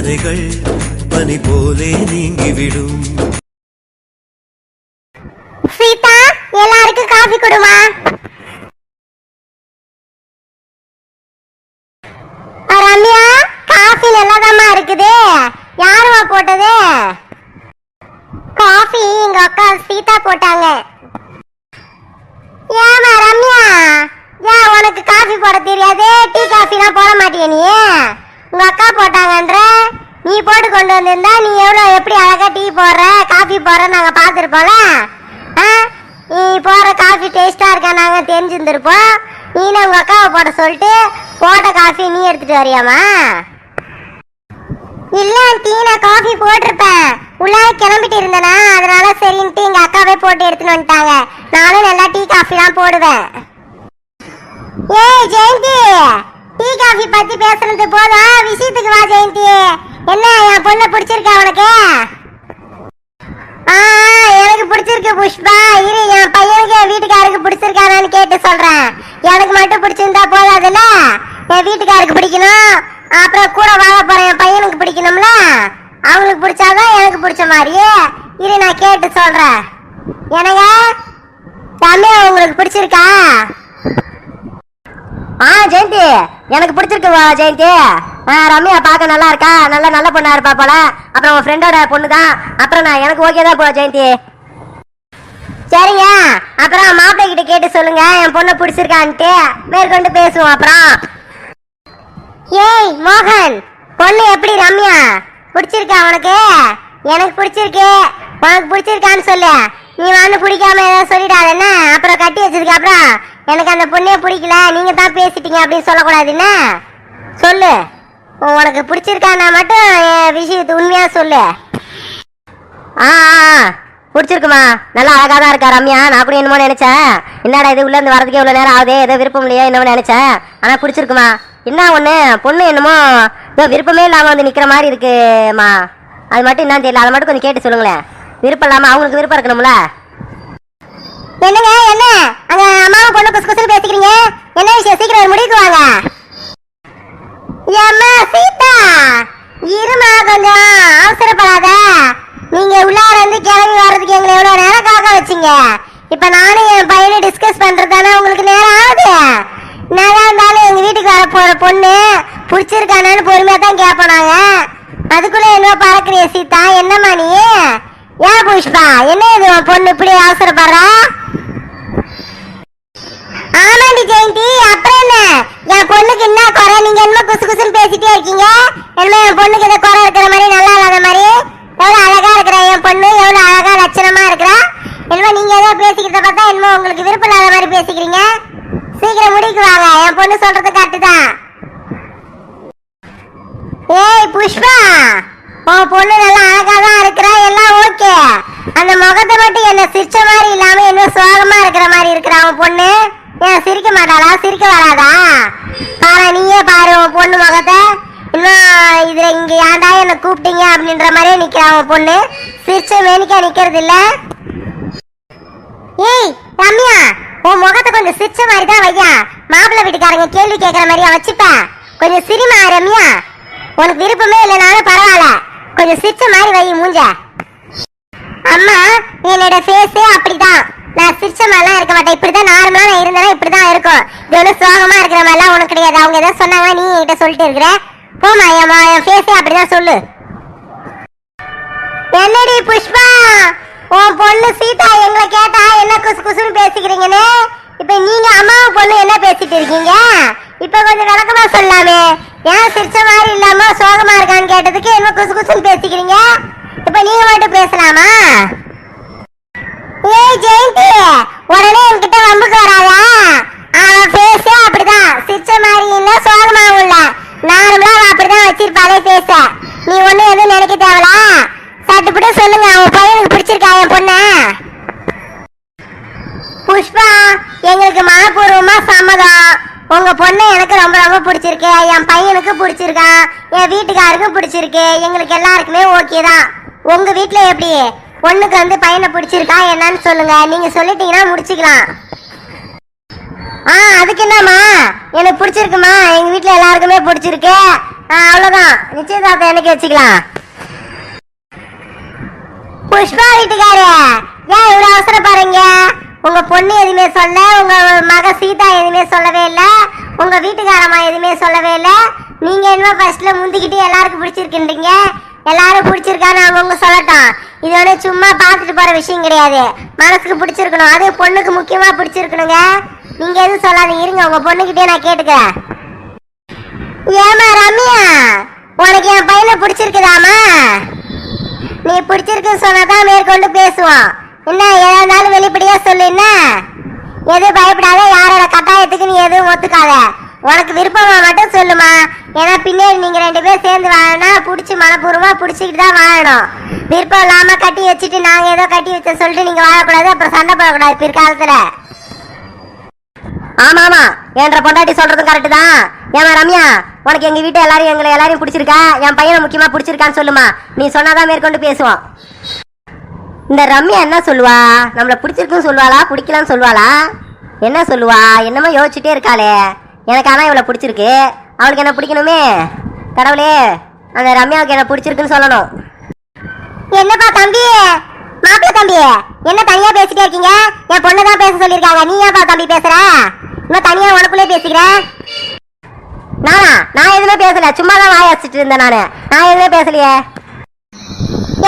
கதைகள் பனி போலே நீங்கிவிடும். சீதா எல்லாருக்கும் காஃபி கொடுமா. ரம்யா காஃபி நல்லாதாம்மா இருக்குது. யாருமா போட்டது? காஃபி எங்க அக்கா சீதா போட்டாங்க. ஏமா ரம்யா? ஏன் உனக்கு காஃபி போட தெரியாது? டீ காஃபிலாம் போட மாட்டியா நீ? உங்க அக்கா போட்டாங்கன்ற? நீ போட்டு கொண்டு வந்திருந்தா நீ எவ்வளோ எப்படி அழகாக டீ போடுற காஃபி போடுற நாங்கள் பார்த்துருப்போம்ல? ஆ? நீ போடுற காஃபி டேஸ்ட்டாக இருக்கா நாங்கள் தெரிஞ்சிருந்துருப்போம். நீனே உங்கள் அக்காவை போட சொல்லிட்டு போட்ட காஃபி நீ எடுத்துகிட்டு வரியாமா இல்லை டீ நான் காஃபி போட்டிருப்பேன். உள்ளே கிளம்பிட்டு இருந்தேனா அதனால சரின்ட்டு எங்கள் அக்காவே போட்டு எடுத்துன்னு வந்துட்டாங்க. நானும் நல்லா டீ காஃபிலாம் போடுவேன். ஏய் ஜெயந்தி! டீ காஃபி பத்தி பேசுறது போதும். விஷயத்துக்கு வா ஜெயந்தி. என்ன என் பொண்ணை பிடிச்சிருக்கா உனக்கு? ஆ எனக்கு பிடிச்சிருக்கு புஷ்பா. இரு என் பையனுக்கு என் வீட்டுக்காருக்கு பிடிச்சிருக்கானான்னு கேட்டு சொல்றேன். எனக்கு மட்டும் பிடிச்சிருந்தா போதாதுல்ல? என் வீட்டுக்காருக்கு பிடிக்கணும். அப்புறம் கூட வாழ போற என் பையனுக்கு பிடிக்கணும்ல? அவங்களுக்கு பிடிச்சாதான் எனக்கு பிடிச்ச மாதிரி இரு நான் கேட்டு சொல்றேன். எனக்கு தமிழ் உங்களுக்கு பிடிச்சிருக்கா? ஆ ஜெயந்தி. எனக்கு பிடிச்சிருக்கு வா, ஜெயந்தி. ஆ, ரம்யா பார்க்க நல்லா இருக்கா? நல்ல நல்ல பொண்ணா இருப்பா போல. அப்புறம் உன் ஃப்ரெண்டோட பொண்ணு தான் அப்புறம் நான் எனக்கு ஓகே தான் போ ஜெயந்தி. சரிங்க. அப்புறம் மாப்பிள்ளை கிட்ட கேட்டு சொல்லுங்க. என் பொண்ணை பிடிச்சிருக்கான்ட்டு. மேற்கொண்டு பேசுவோம் அப்புறம். ஏய் மோகன். பொண்ணு எப்படி ரம்யா? பிடிச்சிருக்கா உனக்கு? எனக்கு பிடிச்சிருக்கு. உனக்கு பிடிச்சிருக்கான்னு சொல்லு. நீ வந்து பிடிக்காம ஏதாவது சொல்லிடாதே என்ன? அப்புறம் கட்டி வச்சதுக்கு அப்புறம் எனக்கு அந்த பொண்ணே பிடிக்கல. நீங்க தான் பேசிட்டீங்க அப்படின்னு சொல்லக்கூடாது என்ன சொல்லு. உனக்கு பிடிச்சிருக்கான்னா மட்டும் என் விஷயத்தை உண்மையா சொல்லு. ஆ ஆ, ஆ. பிடிச்சிருக்குமா? நல்லா அழகாக தான் இருக்கா ரம்யா. நான் கூட என்னமோ நினைச்சேன். என்னடா இது உள்ளே வரதுக்கே இவ்வளோ நேரம் ஆகுது. ஏதோ விருப்பம் இல்லையா என்னமோ நினைச்சேன். ஆனால் பிடிச்சிருக்குமா? என்ன ஒன்று பொண்ணு என்னமோ ஏதோ விருப்பமே இல்லாமல் வந்து நிற்கிற மாதிரி இருக்குமா? அது மட்டும் என்னன்னு தெரியல. அதை மட்டும் கொஞ்சம் கேட்டு சொல்லுங்களேன். விருப்பம் இல்லாமல் அவங்களுக்கு விருப்பம் இருக்கணும்ல? என்னங்க என்ன அங்க அம்மாவும் பொண்ணு குசு குசுன்னு பேசிக்கிறீங்க என்ன விஷயம் வாங்க ஏம்மா சீதா இருமா கொஞ்சம். அவசரப்படாத. நீங்க உள்ளார இருந்து கிளம்பி வர்றதுக்கு எங்களை எவ்வளவு நேரம் காக்க வச்சீங்க? இப்ப நானும் என் பையனை டிஸ்கஸ் பண்றதுதானே உங்களுக்கு நேரம் ஆகுது? என்னதான் இருந்தாலும் எங்க வீட்டுக்கு வர போற பொண்ணு பிடிச்சிருக்கானு பொறுமையா தான் கேட்போம் நாங்க. அதுக்குள்ள என்ன பறக்குறிய சீதா. என்னம்மா நீ? ஏன் புஷ்பா? என்ன இது உன் பொண்ணு இப்படி அவசரப்படுறா? குசு குசுன்னு பேசிட்டே இருக்கீங்க? என்ன என் பொண்ணுக்கு ஏதோ குறை இருக்கிற மாதிரி நல்லா இல்லாத மாதிரி? எவ்வளோ அழகா இருக்கிற என் பொண்ணு? எவ்வளோ அழகா லட்சணமா இருக்கிறா? என்னமோ நீங்க ஏதோ பேசிக்கிறத பார்த்தா என்னமோ உங்களுக்கு விருப்பம் இல்லாத மாதிரி பேசிக்கிறீங்க. சீக்கிரம் முடிக்கு வாங்க. என் பொண்ணு சொல்றது கரெக்டு தான். ஏய் புஷ்பா! உன் பொண்ணு நல்லா அழகா தான் இருக்கிறா. எல்லாம் ஓகே. அந்த முகத்தை மட்டும் என்ன சிரிச்ச மாதிரி இல்லாம என்ன சோகமா இருக்கிற மாதிரி இருக்கிறா உன் பொண்ணு. ஏன் சிரிக்க மாட்டாளா? சிரிக்க வராதா? பாரு நீயே பாரு உன் பொண்ணு முகத்தை. இன்னும் இதுல இங்க ஏன்டா என்ன கூப்பிட்டீங்க அப்படின்ற மாதிரியே நிக்கிறா உன் பொண்ணு. சிரிச்ச மேனிக்கா நிக்கிறது இல்ல ஏய் ரம்யா உன் முகத்தை கொஞ்சம் சிரிச்ச மாதிரி தான் வையா. மாப்பிள்ளை வீட்டுக்காரங்க கேள்வி கேட்கற மாதிரியா வச்சுப்பேன் கொஞ்சம் சிரிமா ரம்யா. உனக்கு விருப்பமே இல்லைனாலும் பரவாயில்ல. கொஞ்சம் சிரிச்ச மாதிரி வை மூஞ்ச. அம்மா என்னோட ஃபேஸே அப்படிதான். நான் சிரிச்ச மாதிரிலாம் இருக்க மாட்டேன். இப்படிதான் நார்மலா நான் இருந்தேன்னா இப்படிதான் இருக்கும். இது ஒன்றும் சோகமா இருக்கிற மாதிரிலாம் உனக்கு கிடையாது. அவங்க ஏதாவது சொன்னாங்க நீ என்கிட்ட சொல்லிட்டு இருக்கிற. போமா என் என் ஃபேஸே அப்படிதான் சொல்லு. என்னடி புஷ்பா உன் பொண்ணு சீதா எங்களை கேட்டா என்ன குசு குசுன்னு பேசிக்கிறீங்கன்னு? இப்ப நீங்க அம்மாவை பொண்ணு என்ன பேசிட்டு இருக்கீங்க? இப்ப கொஞ்சம் விளக்கமா சொல்லாமே. ஏன் சிரிச்ச மாதிரி இல்லாம சோகமா இருக்கான்னு கேட்டதுக்கு என்ன குசு குசுன்னு பேசிக்கிறீங்க? இப்ப நீங்க மட்டும் பேசலாமா? ஏ ஜெயந்தி உடனே என்கிட்ட வம்புக்கு வராதா? அப்படிதான். சிரிச்ச மாதிரி இல்ல சோகமாவும் இல்ல நார்மலா அவன் அப்படிதான் வச்சிருப்பாளே பேச நீ ஒண்ணு எதுவும் நினைக்க தேவலா சட்டுப்பட்டு சொல்லுங்க அவன் பையனுக்கு பிடிச்சிருக்கா என் பொண்ண. புஷ்பா எங்களுக்கு மனப்பூர்வமா சம்மதம். உங்க பொண்ணு எனக்கு ரொம்ப ரொம்ப பிடிச்சிருக்கு. என் பையனுக்கு பிடிச்சிருக்கான் என் வீட்டுக்காருக்கும் பிடிச்சிருக்கு. எங்களுக்கு எல்லாருக்குமே ஓகே தான். உங்க வீட்டுல எப்படி? பொண்ணுக்கு வந்து பையனை பிடிச்சிருக்கா என்னன்னு சொல்லுங்க. நீங்க சொல்லிட்டீங்கன்னா முடிச்சுக்கலாம். ஆ அதுக்கு என்னம்மா? எனக்கு பிடிச்சிருக்குமா? எங்க வீட்டுல எல்லாருக்குமே பிடிச்சிருக்கு. ஆ, அவ்வளவுதான். நிச்சயதார்த்தம் எனக்கு வச்சுக்கலாம்? புஷ்பா வீட்டுக்காரு ஏன் இவ்வளவு அவசரப்படுறீங்க உங்க பொண்ணு எதுவுமே சொல்ல உங்க மக சீதா எதுவுமே சொல்லவே இல்ல உங்க வீட்டுக்காரம்மா எதுவுமே சொல்லவே இல்ல. நீங்க என்ன ஃபர்ஸ்ட்ல முந்திக்கிட்டு எல்லாருக்கும் பிடிச்சிருக்குன்றீங்க. எல்லாரும் பிடிச்சிருக்கான்னு அவங்க சொல்லட்டும். இது வந்து சும்மா பார்த்துட்டு போகிற விஷயம் கிடையாது. மனசுக்கு பிடிச்சிருக்கணும். அது பொண்ணுக்கு முக்கியமாக பிடிச்சிருக்கணுங்க. நீங்கள் எதுவும் சொல்லாதீங்க. இருங்க உங்கள் பொண்ணுக்கிட்டே நான் கேட்டுக்கிறேன். ஏமா ரம்யா உனக்கு என் பையனை பிடிச்சிருக்குதாமா நீ பிடிச்சிருக்குன்னு சொன்னாதான் மேற்கொண்டு பேசுவோம் என்ன எதா இருந்தாலும் வெளிப்படையா சொல்லு என்ன? எதுவும் பயப்படாத. யாரோட கட்டாயத்துக்கு நீ எதுவும் ஒத்துக்காத. உனக்கு விருப்பமா மட்டும் சொல்லுமா. ஏன்னா பின்னாடி நீங்க ரெண்டு பேரும் சேர்ந்து வாழனா பிடிச்சி மனப்பூர்வமா பிடிச்சிக்கிட்டு தான் வாழணும். விருப்பம் இல்லாம கட்டி வச்சுட்டு நாங்க ஏதோ கட்டி வச்ச சொல்லிட்டு நீங்க வாழக்கூடாது அப்புறம் சண்டை போடக்கூடாது பிற்காலத்துல. ஆமா ஆமா. என்ற பொண்டாட்டி சொல்றதும் கரெக்ட் தான். ஏமா ரம்யா உனக்கு எங்க வீட்டு எல்லாரும் எங்களை எல்லாரையும் பிடிச்சிருக்கா? என் பையனை முக்கியமா பிடிச்சிருக்கான்னு சொல்லுமா. நீ சொன்னாதான் மேற்கொண்டு பேசுவோம். இந்த ரம்யா என்ன சொல்லுவா? நம்மளை பிடிச்சிருக்குன்னு சொல்லுவாளா பிடிக்கலான்னு சொல்லுவாளா? என்ன சொல்லுவா? என்னமோ யோசிச்சுட்டே இருக்காளே. எனக்கு ஆனா இவளை பிடிச்சிருக்கு. அவளுக்கு என்ன பிடிக்கணுமே? கடவுளே அந்த ரம்யாவுக்கு என்ன பிடிச்சிருக்குன்னு சொல்லணும். என்னப்பா தம்பி? மாப்பிள்ள தம்பி என்ன தனியா பேசிட்டே இருக்கீங்க? என் பொண்ணு தான் பேச சொல்லியிருக்காங்க. நீ ஏன்ப்பா தம்பி பேசுற? இன்னும் தனியா உனக்குள்ளே பேசிக்கிற? நானா? நான் எதுவுமே பேசல. சும்மா தான் வாய வச்சுட்டு இருந்தேன் நானு. நான் எதுவுமே பேசலையே.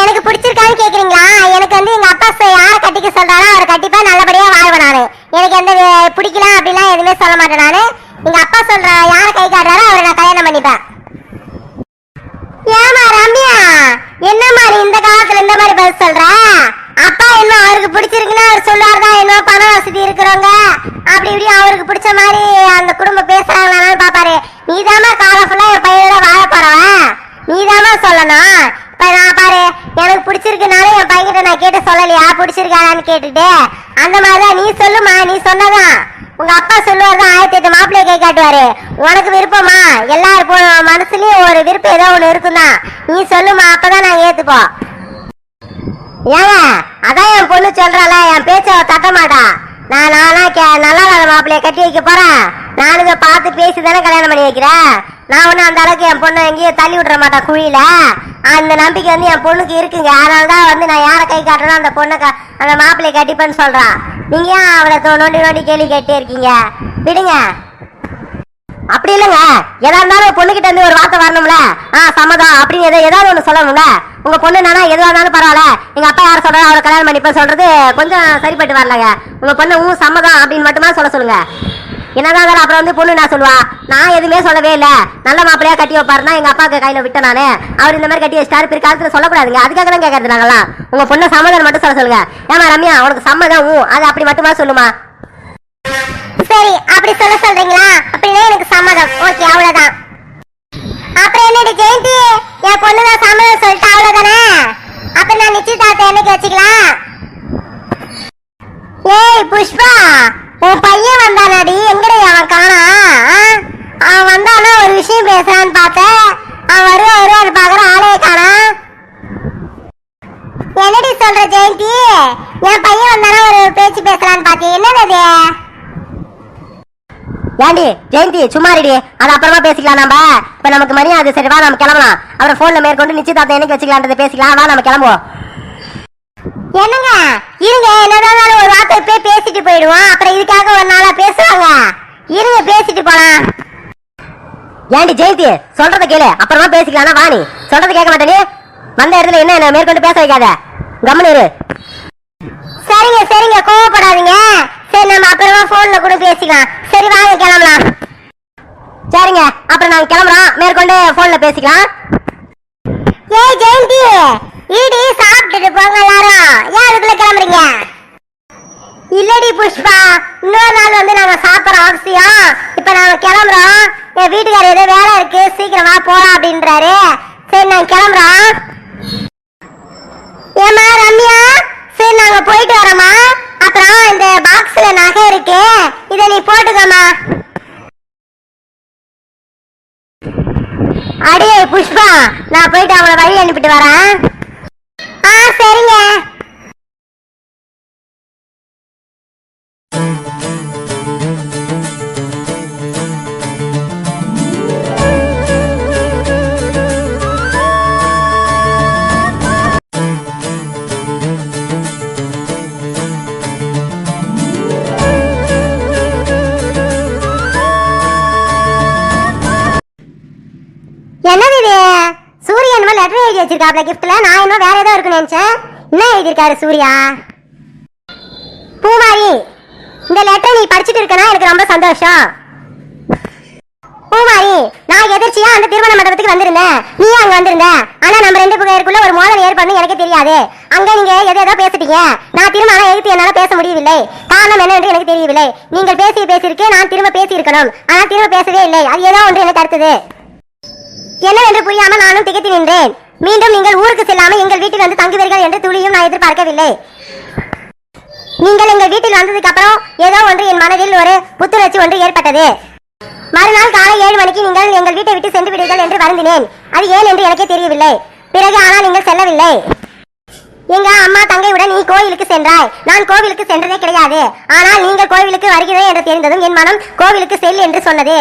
எனக்கு பிடிச்சிருக்கான்னு கேக்குறீங்களா? எனக்கு வந்து எங்க அப்பா யாரை கட்டிக்க சொல்றாரோ அவரை கட்டிப்பா நல்லபடியா வாழ்வேன் நானு. எனக்கு எந்த பிடிக்கல அப்படிலாம் எதுவுமே சொல்ல மாட்டேன் நானு. எங்க அப்பா சொல்ற யாரை கை காட்டுறாரோ அவரை நான் கல்யாணம் பண்ணிப்பேன். ஏமா ரம்யா என்ன மாதிரி இந்த காலத்துல இந்த மாதிரி பதில் சொல்ற? அப்பா என்ன அவருக்கு பிடிச்சிருக்குன்னா அவர் சொல்லுவார் தான் என்ன பண வசதி இருக்கிறவங்க. அப்படி இப்படி அவருக்கு பிடிச்ச மாதிரி அந்த குடும்பம் பேசுறாங்களான்னு பாப்பாரு. நீதாம்மா காலம் ஃபுல்லா என் பையனோட வாழ போறவன் நீதாம்மா சொல்லணும். இப்ப நான் பாரு எனக்கு பிடிச்சிருக்குனாலும் என் பையன்கிட்ட நான் கேட்டு சொல்லலையா? பிடிச்சிருக்காளான்னு கேட்டுட்டு. அந்த மாதிரிதான் நீ சொல்லுமா நீ சொன்னதான். உங்க அப்பா சொல்லுவாரு தான் ஆயிரத்தி எட்டு மாப்பிள்ளைய கை காட்டுவாரு. உனக்கு விருப்பமா? எல்லார் மனசுலயும் ஒரு விருப்பம் ஏதோ ஒண்ணு இருக்கும்தான். நீ சொல்லுமா அப்பதான் நான் ஏத்துப்போம். ஏங்க அதான் என் பொண்ணு சொல்றாள என் பேச்ச தட்ட மாட்டா. நான் நானா கே நல்லா இல்லாத மாப்பிள்ளைய கட்டி வைக்க போறேன். நானுங்க பார்த்து பேசி தானே கல்யாணம் பண்ணி வைக்கிறேன் நான் ஒன்றும் அந்த அளவுக்கு என் பொண்ணை எங்கேயும் தள்ளி விட்டுற மாட்டேன் குழியில. அந்த நம்பிக்கை வந்து என் பொண்ணுக்கு இருக்குங்க. அதனால தான் வந்து நான் யாரை கை காட்டுறேனோ அந்த பொண்ணை அந்த மாப்பிள்ளைய கட்டிப்பேன்னு சொல்றான் நீங்க ஏன் அவளை தோ- நோண்டி நோண்டி கேள்வி கேட்டே இருக்கீங்க. விடுங்க. அப்படி இல்லைங்க. எதா இருந்தாலும் பொண்ணுகிட்ட இருந்து ஒரு வார்த்தை வரணும்ல? ஆ சம்மதம். அப்படின்னு எதோ ஏதாவது ஒன்று சொல்லணும்ல? உங்க பொண்ணு நானா எதுவாக இருந்தாலும் பரவாயில்ல. எங்க அப்பா யார் சொல்றாரு அவரை கல்யாணம் பண்ணிப்ப சொல்றது கொஞ்சம் சரிப்பட்டு வரலங்க. உங்க பொண்ணு ஊ சம்மதம் அப்படின்னு மட்டுமா சொல்ல சொல்லுங்க. என்னதான் இருந்தாலும் அப்புறம் வந்து பொண்ணு நான் சொல்லுவா? நான் எதுவுமே சொல்லவே இல்லை. நல்ல மாப்பிள்ளையா கட்டி வைப்பாருன்னா எங்க அப்பாவுக்கு கையில விட்டேன் நானு. அவர் இந்த மாதிரி கட்டி வச்சிட்டாரு பிற்காலத்துல சொல்லக்கூடாதுங்க. அதுக்காக தான் கேட்கறது நாங்களாம் உங்க பொண்ணை சம்மதம் மட்டும் சொல்ல சொல்லுங்க. ஏமா ரம்யா உனக்கு சம்மதம் ஊ அது அப்படி மட்டுமா சொல்லுமா? சரி அப்படி சொல்ல சொல்றீங்களா? அப்படின்னா எனக்கு சம்மதம். ஓகே அவ்வளவுதான். அப்புறம் என்னடி ஜெயந்தி? என் பொண்ணு தான் சம்மதம் சொல்லிட்டு அவ்வளவுதானே? அப்ப நான் நிச்சயதார்த்தம் என்னைக்கு வச்சுக்கலாம்? ஏய் புஷ்பா! உன் பையன் வந்தானாடி? எங்கடி அவன் காணா? அவன் வந்தானா ஒரு விஷயம் பேசுறான்னு பார்த்தேன் அவன் வருவா வருவான்னு பாக்குற ஆளே காணா. என்னடி சொல்ற ஜெயந்தி? என் பையன் வந்தானா ஒரு பேச்சு பேசலான்னு பாத்தீங்க என்னது ஏண்டி ஜெயந்தி சும்மா இருடி. அது அப்புறமா பேசிக்கலாம் நம்ம இப்ப நமக்கு மணி அது சரி வா நம்ம கிளம்பலாம். அப்புறம் போன்ல மேற்கொண்டு நிச்சயதார்த்தம் என்னைக்கு வச்சுக்கலான்றதை பேசிக்கலாம். வா நம்ம கிளம்புவோம். என்னங்க? இருங்க என்னதான் ஒரு வார்த்தை போய் பேசிட்டு போயிடுவோம். அப்புறம் இதுக்காக ஒரு நாளா பேசுவாங்க. இருங்க பேசிட்டு போலாம். ஏண்டி ஜெயந்தி சொல்றத கேளு. அப்புறமா பேசிக்கலாம் வா நீ. சொல்றத கேட்க மாட்டேனே வந்த இடத்துல என்ன என்ன மேற்கொண்டு பேச வைக்காத. கம்முனு சரிங்க சரிங்க கோவப்படாதீங்க. சரி நம்ம அப்புறமா போன்ல கூட பேசிக்கலாம். சரி வாங்க கிளம்பலாம். சரிங்க அப்புறம் நாங்க கிளம்புறோம். மேற்கொண்டு போன்ல பேசிக்கலாம். ஏய் ஜெயந்தி! இடி சாப்பிட்டுட்டு போங்க எல்லாரும். ஏன் அதுக்குள்ள கிளம்புறீங்க? இல்லடி புஷ்பா இன்னொரு நாள் வந்து நாங்க சாப்பிடுறோம் அவசியம். இப்ப நாங்க கிளம்புறோம். என் வீட்டுக்காரர் ஏதோ வேலை இருக்கு. சீக்கிரமா போலாம் அப்படின்றாரு. சரி நாங்க கிளம்புறோம். ஏமா ரம்யா? சரி நாங்க போயிட்டு வரோம்மா. அப்புறம் இந்த பாக்ஸ்ல நகை இருக்கு. இதை நீ போட்டுக்கம்மா. அடியே புஷ்பா நான் போயிட்டு அவங்கள வழி அனுப்பிட்டு வரேன். ஆ சரிங்க எழுதியிருக்காப்ல கிஃப்ட்ல நான் இன்னும் வேற ஏதோ இருக்குன்னு நினைச்சேன். என்ன எழுதியிருக்காரு சூர்யா? பூமாரி இந்த லெட்டர் நீ படிச்சுட்டு இருக்கனா? எனக்கு ரொம்ப சந்தோஷம். பூமாரி நான் எதிர்ச்சியா அந்த திருமண மண்டபத்துக்கு வந்திருந்தேன். நீ அங்க வந்திருந்த. ஆனா நம்ம ரெண்டு பேருக்குள்ள ஒரு மோதல் ஏற்படும் எனக்கு தெரியாது. அங்க நீங்க எது ஏதோ பேசிட்டீங்க. நான் திருமணம் எழுத்து என்னால பேச முடியவில்லை. காரணம் என்ன என்று எனக்கு தெரியவில்லை. நீங்கள் பேசி பேசியிருக்கே நான் திரும்ப பேசி இருக்கணும் ஆனா திரும்ப பேசவே இல்லை. அது ஏதோ ஒன்று எனக்கு தடுத்தது. என்னவென்று புரியாமல் நானும் திகைத்து நின்றேன். மீண்டும் நீங்கள் ஊருக்கு செல்லாமல் எங்கள் வீட்டில் வந்து தங்குவீர்கள் என்று துளியும் நான் எதிர்பார்க்கவில்லை. நீங்கள் எங்கள் வீட்டில் வந்ததுக்கு அப்புறம் ஏதோ ஒன்று என் மனதில் ஒரு புத்துணர்ச்சி ஒன்று ஏற்பட்டது. மறுநாள் காலை ஏழு மணிக்கு நீங்கள் எங்கள் வீட்டை விட்டு சென்று விடுவீர்கள் என்று வருந்தினேன். அது ஏன் என்று எனக்கே தெரியவில்லை. பிறகு ஆனால் நீங்கள் செல்லவில்லை. எங்க அம்மா தங்கையுடன் நீ கோவிலுக்கு சென்றாய். நான் கோவிலுக்கு சென்றதே கிடையாது. ஆனால் நீங்கள் கோவிலுக்கு வருகிறேன் என்று தெரிந்ததும் என் மனம் கோவிலுக்கு செல் என்று சொன்னது.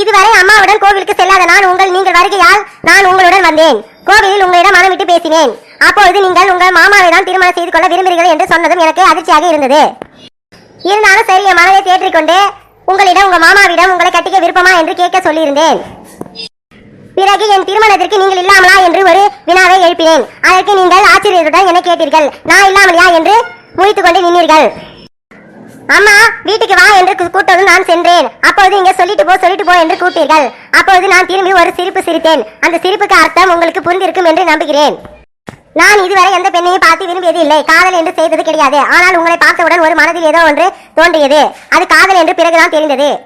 இதுவரை அம்மாவுடன் கோவிலுக்கு செல்லாத நான் உங்கள் நீங்கள் வருகையால் நான் உங்களுடன் வந்தேன். கோவிலில் உங்களிடம் மனம் விட்டு பேசினேன். அப்பொழுது நீங்கள் உங்கள் மாமாவை தான் திருமணம் செய்து கொள்ள விரும்புகிறீர்கள் என்று சொன்னதும் எனக்கு அதிர்ச்சியாக இருந்தது. இருந்தாலும் சரி என் மனதை தேற்றிக்கொண்டு உங்களிடம் உங்க மாமாவிடம் உங்களை கட்டிக்க விருப்பமா என்று கேட்க சொல்லியிருந்தேன். பிறகு என் திருமணத்திற்கு நீங்கள் இல்லாமலா என்று ஒரு வினாவை எழுப்பினேன். அதற்கு நீங்கள் ஆச்சரியத்துடன் என்ன கேட்டீர்கள். நான் இல்லாமலையா என்று முடித்துக்கொண்டு நின்றீர்கள் அம்மா வீட்டுக்கு வா என்று கூ- நான் சென்றேன். அப்போது இங்க சொல்லிட்டு போ சொல்லிட்டு போ என்று கூட்டீர்கள் அப்போது நான் திரும்பி ஒரு சிரிப்பு சிரித்தேன். அந்த சிரிப்புக்கு அர்த்தம் உங்களுக்கு புரிந்திருக்கும் என்று நம்புகிறேன். நான் இதுவரை எந்த பெண்ணையும் பார்த்து விரும்பியது இல்லை காதல் என்று செய்தது கிடையாது. ஆனால் உங்களை பார்த்தவுடன் ஒரு மனதில் ஏதோ ஒன்று தோன்றியது. அது காதல் என்று பிறகுதான் தெரிந்தது.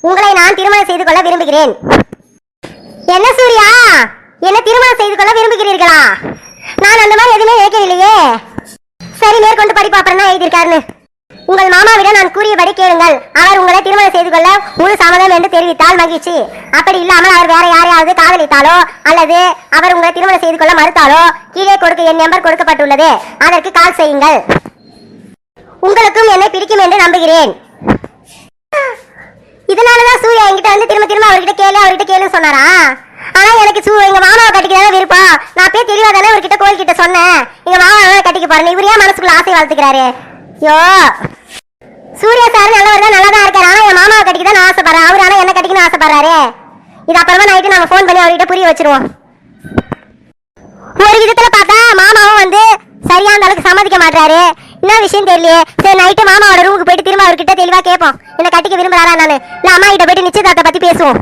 உங்களை நான் திருமணம் செய்து கொள்ள விரும்புகிறேன். என்ன சூர்யா? என்ன திருமணம் செய்து கொள்ள விரும்புகிறீர்களா? நான் அந்த மாதிரி எதுவுமே நினைக்கவில்லையே. சரி மேற்கொண்டு படிப்பு அப்புறம் தான் எழுதியிருக்காருன்னு. உங்கள் மாமாவிடம் நான் கூறியபடி கேளுங்கள். அவர் உங்களை திருமணம் செய்து கொள்ள முழு சம்மதம் என்று தெரிவித்தால் மகிழ்ச்சி. அப்படி இல்லாமல் அவர் வேற யாரையாவது காதலித்தாலோ அல்லது அவர் உங்களை திருமணம் செய்து கொள்ள மறுத்தாலோ கீழே கொடுக்க என் நம்பர் கொடுக்கப்பட்டுள்ளது. அதற்கு கால் செய்யுங்கள். உங்களுக்கும் என்னை பிடிக்கும் என்று நம்புகிறேன். இதனாலதான் சூர்யா என்கிட்ட வந்து திரும்ப திரும்ப அவர்கிட்ட கேளு அவர்கிட்ட கேளுன்னு சொன்னாரா? ஆனா எனக்கு சூ எங்க மாமாவை கட்டிக்க விருப்பம் நான் போய் தெளிவா தானே அவர்கிட்ட கோயில் கிட்ட சொன்னேன். எங்க மாமாவை கட்டிக்க போறேன் இவர் ஏன் மனசுக்குள்ள ஆசை வளர்த்துக்கிறாரு? யோ சூர்யா சார் நல்லவர் தான் நல்லா தான் இருக்காரு. ஆனால் என் மாமாவை கட்டிக்க தான் நான் ஆசைப்படுறேன். அவர் ஆனால் என்ன கட்டிக்கணும்னு ஆசைப்படுறாரு. இது அப்புறமா நைட்டு நாங்கள் ஃபோன் பண்ணி அவர்கிட்ட புரிய வச்சிருவோம். ஒரு விதத்தில் பார்த்தா மாமாவும் வந்து சரியான அளவுக்கு சம்மதிக்க மாட்டாரு என்ன விஷயம் தெரியலையே. சரி நைட்டு மாமாவோட ரூமுக்கு போயிட்டு திரும்ப அவர்கிட்ட தெளிவாக கேட்போம். என்ன கட்டிக்க விரும்புறாரா நான்? இல்லை அம்மா கிட்ட போயிட்டு நிச்சயதார்த்தத்தை பற்றி பேசுவோம்.